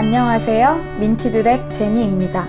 안녕하세요. 민티드랩 제니입니다.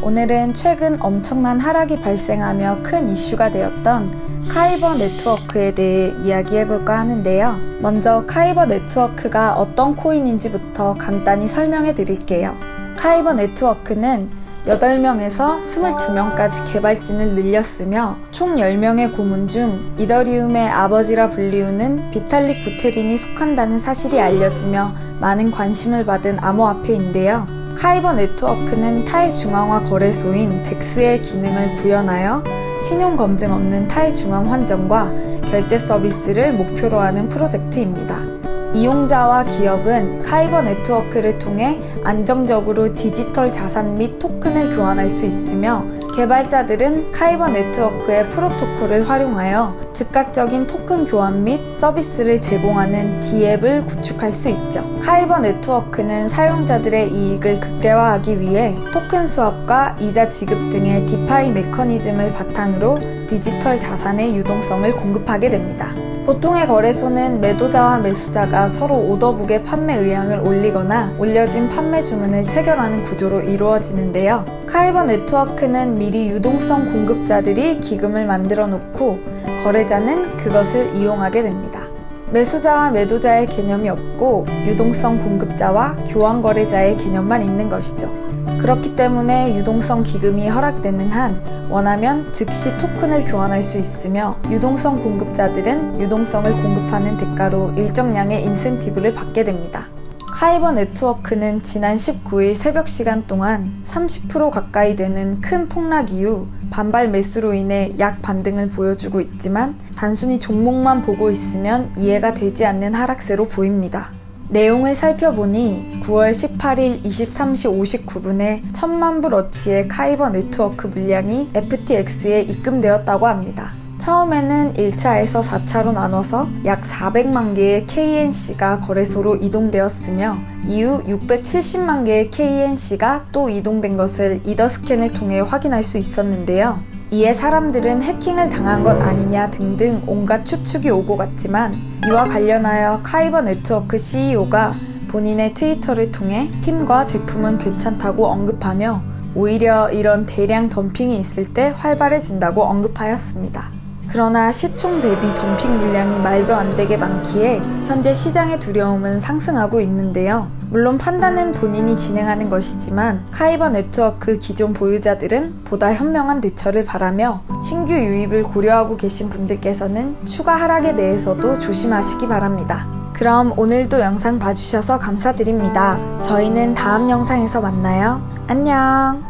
오늘은 최근 엄청난 하락이 발생하며 큰 이슈가 되었던 카이버 네트워크에 대해 이야기해볼까 하는데요. 먼저 카이버 네트워크가 어떤 코인인지부터 간단히 설명해 드릴게요. 카이버 네트워크는 8명에서 22명까지 개발진을 늘렸으며 총 10명의 고문 중 이더리움의 아버지라 불리우는 비탈릭 부테린이 속한다는 사실이 알려지며 많은 관심을 받은 암호화폐인데요. 카이버 네트워크는 탈중앙화 거래소인 덱스의 기능을 구현하여 신용 검증 없는 탈중앙 환전과 결제 서비스를 목표로 하는 프로젝트입니다. 이용자와 기업은 카이버 네트워크를 통해 안정적으로 디지털 자산 및 토큰을 교환할 수 있으며 개발자들은 카이버 네트워크의 프로토콜을 활용하여 즉각적인 토큰 교환 및 서비스를 제공하는 D앱을 구축할 수 있죠. 카이버 네트워크는 사용자들의 이익을 극대화하기 위해 토큰 수합과 이자 지급 등의 디파이 메커니즘을 바탕으로 디지털 자산의 유동성을 공급하게 됩니다. 보통의 거래소는 매도자와 매수자가 서로 오더북에 판매 의향을 올리거나 올려진 판매 주문을 체결하는 구조로 이루어지는데요. 카이버 네트워크는 미리 유동성 공급자들이 기금을 만들어 놓고 거래자는 그것을 이용하게 됩니다. 매수자와 매도자의 개념이 없고 유동성 공급자와 교환 거래자의 개념만 있는 것이죠. 그렇기 때문에 유동성 기금이 허락되는 한 원하면 즉시 토큰을 교환할 수 있으며 유동성 공급자들은 유동성을 공급하는 대가로 일정량의 인센티브를 받게 됩니다. 카이버 네트워크는 지난 19일 새벽 시간 동안 30% 가까이 되는 큰 폭락 이후 반발 매수로 인해 약 반등을 보여주고 있지만 단순히 종목만 보고 있으면 이해가 되지 않는 하락세로 보입니다. 내용을 살펴보니 9월 18일 23시 59분에 1000만 불 어치의 카이버 네트워크 물량이 FTX에 입금되었다고 합니다. 처음에는 1차에서 4차로 나눠서 약 400만 개의 KNC가 거래소로 이동되었으며 이후 670만 개의 KNC가 또 이동된 것을 이더스캔을 통해 확인할 수 있었는데요. 이에 사람들은 해킹을 당한 것 아니냐 등등 온갖 추측이 오고 갔지만 이와 관련하여 카이버 네트워크 CEO가 본인의 트위터를 통해 팀과 제품은 괜찮다고 언급하며 오히려 이런 대량 덤핑이 있을 때 활발해진다고 언급하였습니다. 그러나 시총 대비 덤핑 물량이 말도 안 되게 많기에 현재 시장의 두려움은 상승하고 있는데요. 물론 판단은 본인이 진행하는 것이지만 카이버 네트워크 기존 보유자들은 보다 현명한 대처를 바라며 신규 유입을 고려하고 계신 분들께서는 추가 하락에 대해서도 조심하시기 바랍니다. 그럼 오늘도 영상 봐주셔서 감사드립니다. 저희는 다음 영상에서 만나요. 안녕!